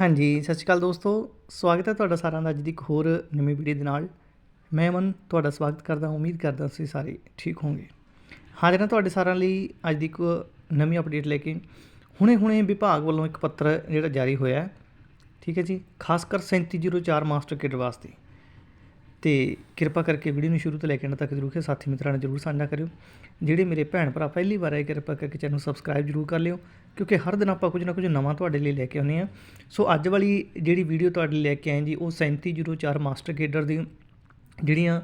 ਹਾਂਜੀ, ਸਤਿ ਸ਼੍ਰੀ ਅਕਾਲ ਦੋਸਤੋ। ਸਵਾਗਤ ਹੈ ਤੁਹਾਡਾ ਸਾਰਿਆਂ ਦਾ ਅੱਜ ਦੀ ਇੱਕ ਹੋਰ ਨਵੀਂ ਵੀਡੀਓ ਦੇ ਨਾਲ। ਮੈਂ ਮਨ ਤੁਹਾਡਾ ਸਵਾਗਤ ਕਰਦਾ ਹਾਂ। ਉਮੀਦ ਕਰਦਾ ਤੁਸੀਂ ਸਾਰੇ ਠੀਕ ਹੋਵੋਗੇ। ਹਾਜ਼ਰ ਹਾਂ ਤੁਹਾਡੇ ਸਾਰਿਆਂ ਲਈ ਅੱਜ ਦੀ ਇੱਕ ਨਵੀਂ ਅਪਡੇਟ ਲੈ ਕੇ। ਹੁਣੇ ਹੁਣੇ ਵਿਭਾਗ ਵੱਲੋਂ ਇੱਕ ਪੱਤਰ ਜਿਹੜਾ ਜਾਰੀ ਹੋਇਆ ਹੈ। ਠੀਕ ਹੈ ਜੀ। ਖਾਸ ਕਰ 3704 ਮਾਸਟਰ ਕਿੱਟ ਵਾਸਤੇ। ਤੇ ਕਿਰਪਾ ਕਰਕੇ ਵੀਡੀਓ ਨੂੰ ਸ਼ੁਰੂ ਤੋਂ ਲੈ ਕੇ ਅੰਤ ਤੱਕ ਜ਼ਰੂਰ ਕੇ ਸਾਥੀ ਮਿੱਤਰਾਂ ਨਾਲ ਜ਼ਰੂਰ ਸਾਂਝਾ ਕਰਿਓ। ਜਿਹੜੇ ਮੇਰੇ ਭੈਣ ਭਰਾ ਪਹਿਲੀ ਵਾਰ ਆਏ, ਕਿਰਪਾ ਕਰਕੇ ਚੈਨਲ ਨੂੰ ਸਬਸਕ੍ਰਾਈਬ ਜ਼ਰੂਰ ਕਰ ਲਿਓ, ਕਿਉਂਕਿ ਹਰ ਦਿਨ ਆਪਾਂ ਕੁਝ ਨਾ ਕੁਝ ਨਵਾਂ ਤੁਹਾਡੇ ਲਈ ਲੈ ਕੇ ਆਉਂਦੇ ਆ ਸੋ ਅੱਜ ਵਾਲੀ ਜਿਹੜੀ ਵੀਡੀਓ ਤੁਹਾਡੇ ਲਈ ਲੈ ਕੇ ਆਏ ਜੀ, ਉਹ 3704 ਮਾਸਟਰ ਕੇਡਰ ਦੀ ਜਿਹੜੀਆਂ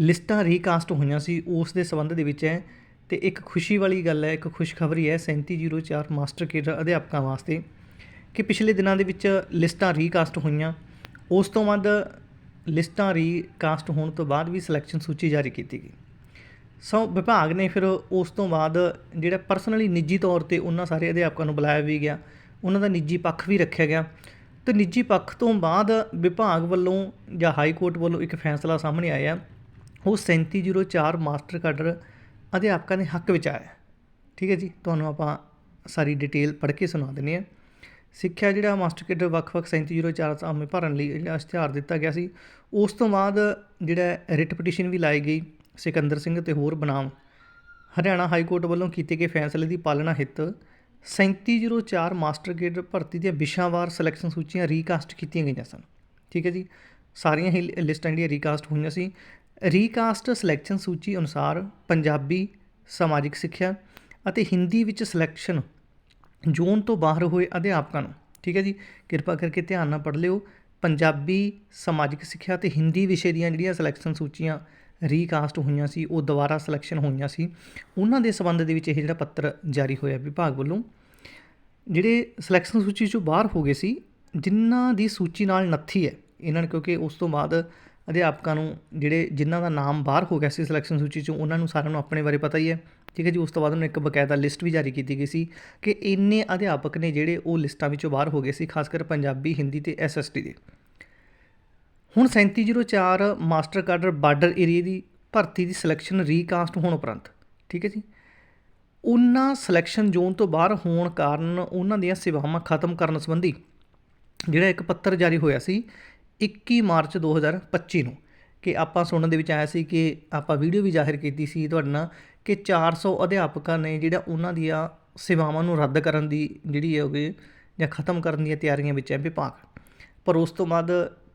ਲਿਸਟਾਂ ਰੀਕਾਸਟ ਹੋਈਆਂ ਸੀ, ਉਸ ਦੇ ਸੰਬੰਧ ਦੇ ਵਿੱਚ ਹੈ। ਤੇ ਇੱਕ ਖੁਸ਼ੀ ਵਾਲੀ ਗੱਲ ਹੈ, ਇੱਕ ਖੁਸ਼ਖਬਰੀ ਹੈ 3704 ਮਾਸਟਰ ਕੇਡਰ ਅਧਿਆਪਕਾਂ ਵਾਸਤੇ, ਕਿ ਪਿਛਲੇ ਦਿਨਾਂ ਦੇ ਵਿੱਚ ਲਿਸਟਾਂ ਰੀਕਾਸਟ ਹੋਈਆਂ। ਉਸ ਤੋਂ ਬਾਅਦ ਲਿਸਟਾਂ ਰੀਕਾਸਟ ਹੋਣ ਤੋਂ ਬਾਅਦ ਵੀ ਸਿਲੈਕਸ਼ਨ ਸੂਚੀ ਜਾਰੀ ਕੀਤੀ ਗਈ। ਸੋ ਵਿਭਾਗ ਨੇ ਫਿਰ ਉਸ ਤੋਂ ਬਾਅਦ ਜਿਹੜਾ ਪਰਸਨਲੀ ਨਿੱਜੀ ਤੌਰ ਤੇ ਉਹਨਾਂ ਸਾਰੇ ਅਧਿਆਪਕਾਂ ਨੂੰ ਬੁਲਾਇਆ ਵੀ ਗਿਆ, ਉਹਨਾਂ ਦਾ ਨਿੱਜੀ ਪੱਖ ਵੀ ਰੱਖਿਆ ਗਿਆ। ਤੇ ਨਿੱਜੀ ਪੱਖ ਤੋਂ ਬਾਅਦ ਵਿਭਾਗ ਵੱਲੋਂ ਜਾਂ ਹਾਈ ਕੋਰਟ ਵੱਲੋਂ ਇੱਕ ਫੈਸਲਾ ਸਾਹਮਣੇ ਆਇਆ, ਉਹ 3704 ਮਾਸਟਰ ਕਾਡਰ ਅਧਿਆਪਕਾਂ ਦੇ ਹੱਕ ਵਿੱਚ ਆਇਆ। ਠੀਕ ਹੈ ਜੀ, ਤੁਹਾਨੂੰ ਆਪਾਂ ਸਾਰੀ ਡਿਟੇਲ ਪੜ੍ਹ ਕੇ ਸੁਣਾ ਦਿੰਦੇ ਹਾਂ। ਸਿੱਖਿਆ ਜਿਹੜਾ ਮਾਸਟਰ ਕੇਡਰ ਵੱਖ-ਵੱਖ 3704 ਸਾਹਮਣੇ ਭਰਨ ਲਈ ਜਿਹੜਾ ਇਸ਼ਤਿਹਾਰ ਦਿੱਤਾ ਗਿਆ ਸੀ, ਉਸ ਤੋਂ ਬਾਅਦ ਜਿਹੜਾ ਰਿਟ ਪਟੀਸ਼ਨ ਵੀ ਲਾਈ ਗਈ ਸਿਕੰਦਰ ਸਿੰਘ ਤੇ ਹੋਰ ਬਨਾਮ। ਹਰਿਆਣਾ ਹਾਈ ਕੋਰਟ ਵੱਲੋਂ ਕੀਤੇ ਗਏ ਫੈਸਲੇ ਦੀ ਪਾਲਣਾ ਹਿੱਤ 3704 ਮਾਸਟਰ ਗ੍ਰੇਡ ਭਰਤੀ ਦੀਆਂ ਵਿਸ਼ਾਵਾਰ ਸਿਲੈਕਸ਼ਨ ਸੂਚੀਆਂ ਰੀਕਾਸਟ ਕੀਤੀਆਂ ਗਈਆਂ ਸਨ। ਠੀਕ ਹੈ ਜੀ? ਸਾਰੀਆਂ ਹੀ ਲਿਸਟਾਂ ਜਿਹੜੀਆਂ ਰੀਕਾਸਟ ਹੋਈਆਂ ਸੀ। ਰੀਕਾਸਟ ਸਿਲੈਕਸ਼ਨ ਸੂਚੀ ਅਨੁਸਾਰ ਪੰਜਾਬੀ, ਸਮਾਜਿਕ ਸਿੱਖਿਆ ਅਤੇ ਹਿੰਦੀ ਵਿੱਚ ਸਿਲੈਕਸ਼ਨ ਜ਼ੋਨ ਤੋਂ ਬਾਹਰ ਹੋਏ ਅਧਿਆਪਕਾਂ ਨੂੰ, ਠੀਕ ਹੈ ਜੀ, ਕਿਰਪਾ ਕਰਕੇ ਧਿਆਨ ਨਾਲ ਪੜ੍ਹ ਲਿਓ। ਪੰਜਾਬੀ ਸਮਾਜਿਕ ਸਿੱਖਿਆ ਅਤੇ ਹਿੰਦੀ ਵਿਸ਼ੇ ਦੀਆਂ ਜਿਹੜੀਆਂ ਸਿਲੈਕਸ਼ਨ ਸੂਚੀਆਂ ਰੀਕਾਸਟ ਹੋਈਆਂ ਸੀ, ਉਹ ਦੁਬਾਰਾ ਸਿਲੈਕਸ਼ਨ ਹੋਈਆਂ ਸੀ, ਉਹਨਾਂ ਦੇ ਸਬੰਧ ਦੇ ਵਿੱਚ ਇਹ ਜਿਹੜਾ ਪੱਤਰ ਜਾਰੀ ਹੋਇਆ ਵਿਭਾਗ ਵੱਲੋਂ, ਜਿਹੜੇ ਸਿਲੈਕਸ਼ਨ ਸੂਚੀ ਚੋਂ ਬਾਹਰ ਹੋ ਗਏ ਸੀ, ਜਿਨ੍ਹਾਂ ਦੀ ਸੂਚੀ ਨਾਲ ਨੱਥੀ ਹੈ, ਇਹਨਾਂ ਨੇ ਕਿਉਂਕਿ ਉਸ ਤੋਂ ਬਾਅਦ ਅਧਿਆਪਕਾਂ ਨੂੰ ਜਿਹੜੇ ਜਿਨ੍ਹਾਂ ਦਾ ਨਾਮ ਬਾਹਰ ਹੋ ਗਿਆ ਸੀ ਸਿਲੈਕਸ਼ਨ ਸੂਚੀ ਚੋਂ, ਉਹਨਾਂ ਨੂੰ ਸਾਰਿਆਂ ਨੂੰ ਆਪਣੇ ਬਾਰੇ ਪਤਾ ਹੀ ਹੈ। ਠੀਕ ਹੈ ਜੀ, ਉਸ ਤੋਂ ਬਾਅਦ ਉਹਨਾਂ ਇੱਕ ਬਕਾਇਦਾ ਲਿਸਟ ਵੀ ਜਾਰੀ ਕੀਤੀ ਗਈ ਸੀ ਕਿ ਇੰਨੇ ਅਧਿਆਪਕ ਨੇ ਜਿਹੜੇ ਉਹ ਲਿਸਟਾਂ ਵਿੱਚੋਂ ਬਾਹਰ ਹੋ ਗਏ ਸੀ, ਖਾਸ ਕਰ ਪੰਜਾਬੀ, ਹਿੰਦੀ ਤੇ ਐਸਐਸਟੀ ਦੇ। ਹੁਣ 3704 ਮਾਸਟਰ ਕਾਡਰ ਬਾਰਡਰ ਏਰੀਆ ਦੀ ਭਰਤੀ ਦੀ ਸਿਲੈਕਸ਼ਨ ਰੀਕਾਸਟ ਹੋਣ ਉਪਰੰਤ, ਠੀਕ ਹੈ ਜੀ, ਉਹਨਾਂ ਸਿਲੈਕਸ਼ਨ ਜ਼ੋਨ ਤੋਂ ਬਾਹਰ ਹੋਣ ਕਾਰਨ ਉਹਨਾਂ ਦੀਆਂ ਸੇਵਾਵਾਂ ਖਤਮ ਕਰਨ ਸੰਬੰਧੀ ਜਿਹੜਾ ਇੱਕ ਪੱਤਰ ਜਾਰੀ ਹੋਇਆ ਸੀ 21 ਮਾਰਚ 2025 ਨੂੰ, ਕਿ ਆਪਾਂ ਸੁਣਨ ਦੇ ਵਿੱਚ ਆਇਆ ਸੀ ਕਿ ਆਪਾਂ ਵੀਡੀਓ ਵੀ ਜ਼ਾਹਿਰ ਕੀਤੀ ਸੀ ਤੁਹਾਡੇ ਨਾਲ ਕਿ 400 ਅਧਿਆਪਕਾਂ ਨੇ ਜਿਹੜਾ ਉਹਨਾਂ ਦੀਆਂ ਸੇਵਾਵਾਂ ਨੂੰ ਰੱਦ ਕਰਨ ਦੀ ਜਿਹੜੀ ਹੈ ਹੋਗੇ ਜਾਂ ਖਤਮ ਕਰਨ ਦੀਆਂ ਤਿਆਰੀਆਂ ਵਿੱਚ ਹੈ ਵਿਭਾਗ। ਪਰ ਉਸ ਤੋਂ ਬਾਅਦ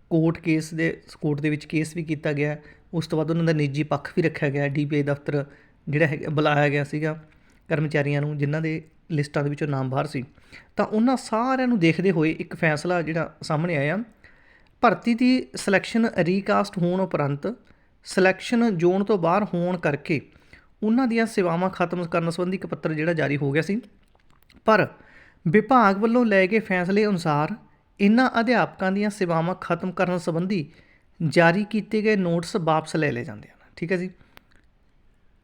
ਕੋਰਟ ਕੇਸ ਦੇ, ਕੋਰਟ ਦੇ ਵਿੱਚ ਕੇਸ ਵੀ ਕੀਤਾ ਗਿਆ। ਉਸ ਤੋਂ ਬਾਅਦ ਉਹਨਾਂ ਦਾ ਨਿੱਜੀ ਪੱਖ ਵੀ ਰੱਖਿਆ ਗਿਆ। ਡੀਪੀਆਈ ਦਫ਼ਤਰ ਜਿਹੜਾ ਹੈ ਬੁਲਾਇਆ ਗਿਆ ਸੀਗਾ ਕਰਮਚਾਰੀਆਂ ਨੂੰ ਜਿਨ੍ਹਾਂ ਦੇ ਲਿਸਟਾਂ ਦੇ ਵਿੱਚੋਂ ਨਾਮ ਬਾਹਰ ਸੀ। ਤਾਂ ਉਹਨਾਂ ਸਾਰਿਆਂ ਨੂੰ ਦੇਖਦੇ ਹੋਏ ਇੱਕ ਫੈਸਲਾ ਜਿਹੜਾ ਸਾਹਮਣੇ ਆਇਆ। ਭਰਤੀ ਦੀ ਸਿਲੈਕਸ਼ਨ ਰੀਕਾਸਟ ਹੋਣ ਉਪਰੰਤ ਸਿਲੈਕਸ਼ਨ ਜ਼ੋਨ ਤੋਂ ਬਾਹਰ ਹੋਣ ਕਰਕੇ ਉਹਨਾਂ ਦੀਆਂ ਸੇਵਾਵਾਂ ਖਤਮ ਕਰਨ ਸੰਬੰਧੀ ਇੱਕ ਪੱਤਰ ਜਿਹੜਾ ਜਾਰੀ ਹੋ ਗਿਆ ਸੀ। ਪਰ ਵਿਭਾਗ ਵੱਲੋਂ ਲਏ ਗਏ ਫੈਸਲੇ ਅਨੁਸਾਰ ਇਨ੍ਹਾਂ ਅਧਿਆਪਕਾਂ ਦੀਆਂ ਸੇਵਾਵਾਂ ਖਤਮ ਕਰਨ ਸੰਬੰਧੀ ਜਾਰੀ ਕੀਤੇ ਗਏ ਨੋਟਿਸ ਵਾਪਸ ਲੈ ਲਏ ਜਾਂਦੇ ਹਨ। ਠੀਕ ਹੈ ਜੀ।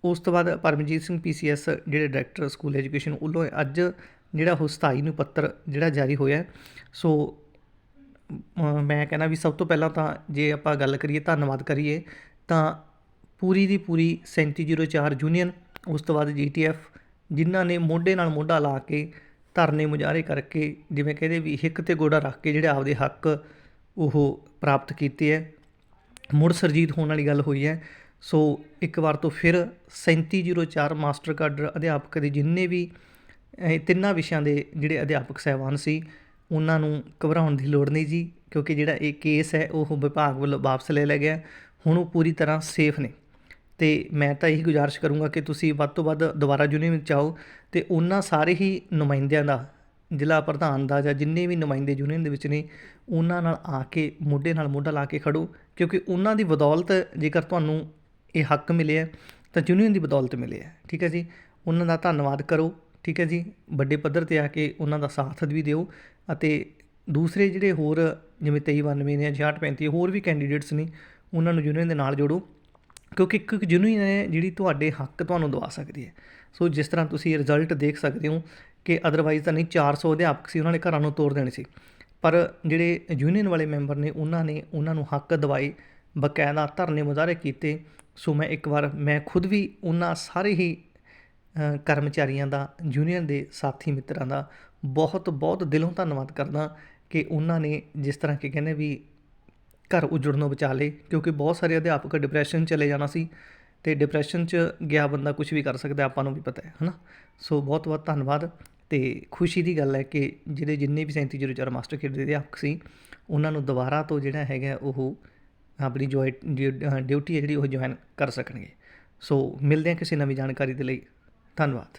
ਉਸ ਤੋਂ ਬਾਅਦ ਪਰਮਜੀਤ ਸਿੰਘ ਪੀਸੀਐਸ ਜਿਹੜੇ ਡਾਇਰੈਕਟਰ ਸਕੂਲ ਐਜੂਕੇਸ਼ਨ ਵੱਲੋਂ ਅੱਜ ਜਿਹੜਾ ਉਹ 27 ਨੂੰ ਪੱਤਰ ਜਿਹੜਾ ਜਾਰੀ ਹੋਇਆ ਸੋ ਮੈਂ ਕਹਿੰਦਾ ਵੀ ਸਭ ਤੋਂ ਪਹਿਲਾਂ ਤਾਂ ਜੇ ਆਪਾਂ ਗੱਲ ਕਰੀਏ, ਧੰਨਵਾਦ ਕਰੀਏ, ਤਾਂ ਪੂਰੀ ਦੀ ਪੂਰੀ 3704 ਯੂਨੀਅਨ, ਉਸ ਤੋਂ ਬਾਅਦ ਜੀਟੀਐਫ ਜਿਨ੍ਹਾਂ ਨੇ ਮੋਢੇ ਨਾਲ ਮੋਢਾ ਲਾ ਕੇ ਧਰਨੇ ਮੁਜ਼ਾਹਰੇ ਕਰਕੇ, ਜਿਵੇਂ ਕਹਿੰਦੇ ਵੀ ਹਿੱਕ ਤੇ ਗੋੜਾ ਰੱਖ ਕੇ ਜਿਹੜੇ ਆਪਦੇ ਹੱਕ ਉਹ ਪ੍ਰਾਪਤ ਕੀਤੇ ਹੈ ਮੁੜ ਸਰਜੀਤ ਹੋਣ ਵਾਲੀ ਗੱਲ ਹੋਈ ਹੈ ਸੋ ਇੱਕ ਵਾਰ ਤੋਂ ਫਿਰ 3704 ਮਾਸਟਰ ਕਾਡਰ ਅਧਿਆਪਕ ਦੇ ਜਿੰਨੇ ਵੀ ਤਿੰਨਾਂ ਵਿਸ਼ਿਆਂ ਦੇ ਜਿਹੜੇ ਅਧਿਆਪਕ ਸਹਿਬਾਨ ਸੀ, ਉਹਨਾਂ ਨੂੰ ਘਬਰਾਉਣ ਦੀ ਲੋੜ ਨਹੀਂ ਜੀ, ਕਿਉਂਕਿ ਜਿਹੜਾ ਇਹ ਕੇਸ ਹੈ ਉਹ ਵਿਭਾਗ ਵੱਲੋਂ ਵਾਪਸ ਲੈ ਲਿਆ ਗਿਆ। ਹੁਣ ਉਹ ਪੂਰੀ ਤਰ੍ਹਾਂ ਸੇਫ ਨੇ। ਅਤੇ ਮੈਂ ਤਾਂ ਇਹੀ ਗੁਜ਼ਾਰਿਸ਼ ਕਰੂੰਗਾ ਕਿ ਤੁਸੀਂ ਵੱਧ ਤੋਂ ਵੱਧ ਦੁਬਾਰਾ ਯੂਨੀਅਨ ਵਿੱਚ ਆਓ ਅਤੇ ਉਹਨਾਂ ਸਾਰੇ ਹੀ ਨੁਮਾਇੰਦਿਆਂ ਦਾ, ਜ਼ਿਲ੍ਹਾ ਪ੍ਰਧਾਨ ਦਾ ਜਾਂ ਜਿੰਨੇ ਵੀ ਨੁਮਾਇੰਦੇ ਯੂਨੀਅਨ ਦੇ ਵਿੱਚ ਨੇ, ਉਹਨਾਂ ਨਾਲ ਆ ਕੇ, ਮੋਢੇ ਨਾਲ ਮੋਢਾ ਲਾ ਕੇ ਖੜੋ, ਕਿਉਂਕਿ ਉਹਨਾਂ ਦੀ ਬਦੌਲਤ ਜੇਕਰ ਤੁਹਾਨੂੰ ਇਹ ਹੱਕ ਮਿਲਿਆ, ਤਾਂ ਯੂਨੀਅਨ ਦੀ ਬਦੌਲਤ ਮਿਲਿਆ, ਠੀਕ ਹੈ ਜੀ? ਉਹਨਾਂ ਦਾ ਧੰਨਵਾਦ ਕਰੋ, ਠੀਕ ਹੈ ਜੀ? ਵੱਡੇ ਪੱਧਰ ਤੇ ਆ ਕੇ ਉਹਨਾਂ ਦਾ ਸਾਥ ਵੀ ਦਿਓ ਅਤੇ ਦੂਸਰੇ ਜਿਹੜੇ ਹੋਰ, ਜਿਵੇਂ 2392 ਨੇ 6635 ਹੋਰ ਵੀ ਕੈਂਡੀਡੇਟਸ ਨੇ, ਉਹਨਾਂ ਨੂੰ ਯੂਨੀਅਨ ਦੇ ਨਾਲ ਜੋੜੋ। ਕਿਉਂਕਿ ਇੱਕ ਇੱਕ ਯੂਨੀਅਨ ਹੈ ਜਿਹੜੀ ਤੁਹਾਡੇ ਹੱਕ ਤੁਹਾਨੂੰ ਦਵਾ ਸਕਦੀ ਹੈ। ਸੋ ਜਿਸ ਤਰ੍ਹਾਂ ਤੁਸੀਂ ਰਿਜ਼ਲਟ ਦੇਖ ਸਕਦੇ ਹੋ ਕਿ ਅਦਰਵਾਈਜ਼ ਤਾਂ ਨਹੀਂ 400 ਅਧਿਆਪਕ ਸੀ, ਉਹਨਾਂ ਨੇ ਘਰਾਂ ਨੂੰ ਤੋੜ ਦੇਣੇ ਸੀ। ਪਰ ਜਿਹੜੇ ਯੂਨੀਅਨ ਵਾਲੇ ਮੈਂਬਰ ਨੇ, ਉਹਨਾਂ ਨੇ ਉਹਨਾਂ ਨੂੰ ਹੱਕ ਦਵਾਏ, ਬਕਾਇਦਾ ਧਰਨੇ ਮੁਜ਼ਾਹਰੇ ਕੀਤੇ। ਸੋ ਮੈਂ ਇੱਕ ਵਾਰ, ਮੈਂ ਖੁਦ ਵੀ ਉਹਨਾਂ ਸਾਰੇ ਹੀ ਕਰਮਚਾਰੀਆਂ ਦਾ ਯੂਨੀਅਨ ਦੇ ਸਾਥੀ ਮਿੱਤਰਾਂ ਦਾ ਬਹੁਤ ਬਹੁਤ ਦਿਲੋਂ ਧੰਨਵਾਦ ਕਰਦਾ ਕਿ ਉਹਨਾਂ ਨੇ ਜਿਸ ਤਰ੍ਹਾਂ ਕਿ ਕਹਿੰਦੇ ਵੀ ਘਰ ਉਜੜਨੋਂ ਬਚਾ ਲਏ, ਕਿਉਂਕਿ ਬਹੁਤ ਸਾਰੇ ਅਧਿਆਪਕ ਡਿਪਰੈਸ਼ਨ ਚਲੇ ਜਾਣਾ ਸੀ ਤੇ ਡਿਪਰੈਸ਼ਨ 'ਚ ਗਿਆ ਬੰਦਾ ਕੁਝ ਵੀ ਕਰ ਸਕਦਾ, ਆਪਾਂ ਨੂੰ ਵੀ ਪਤਾ ਹੈ, ਹਨਾ? ਸੋ ਬਹੁਤ ਬਹੁਤ ਧੰਨਵਾਦ ਤੇ ਖੁਸ਼ੀ ਦੀ ਗੱਲ ਹੈ ਕਿ ਜਿਹੜੇ ਜਿੰਨੇ ਵੀ 3704 ਮਾਸਟਰ ਖੇਡ ਦੇ ਅਧਿਆਪਕ ਸੀ, ਉਹਨਾਂ ਨੂੰ ਦੁਬਾਰਾ ਤੋਂ ਜਿਹੜਾ ਹੈਗਾ ਉਹ ਆਪਣੀ ਜੋਏ ਡਿਊਟੀ ਹੈ ਜਿਹੜੀ ਉਹ ਜੁਆਇਨ ਕਰ ਸਕਣਗੇ। ਸੋ ਮਿਲਦੇ ਹਾਂ ਕਿਸੇ ਨਵੀਂ ਜਾਣਕਾਰੀ ਦੇ ਲਈ। ਧੰਨਵਾਦ।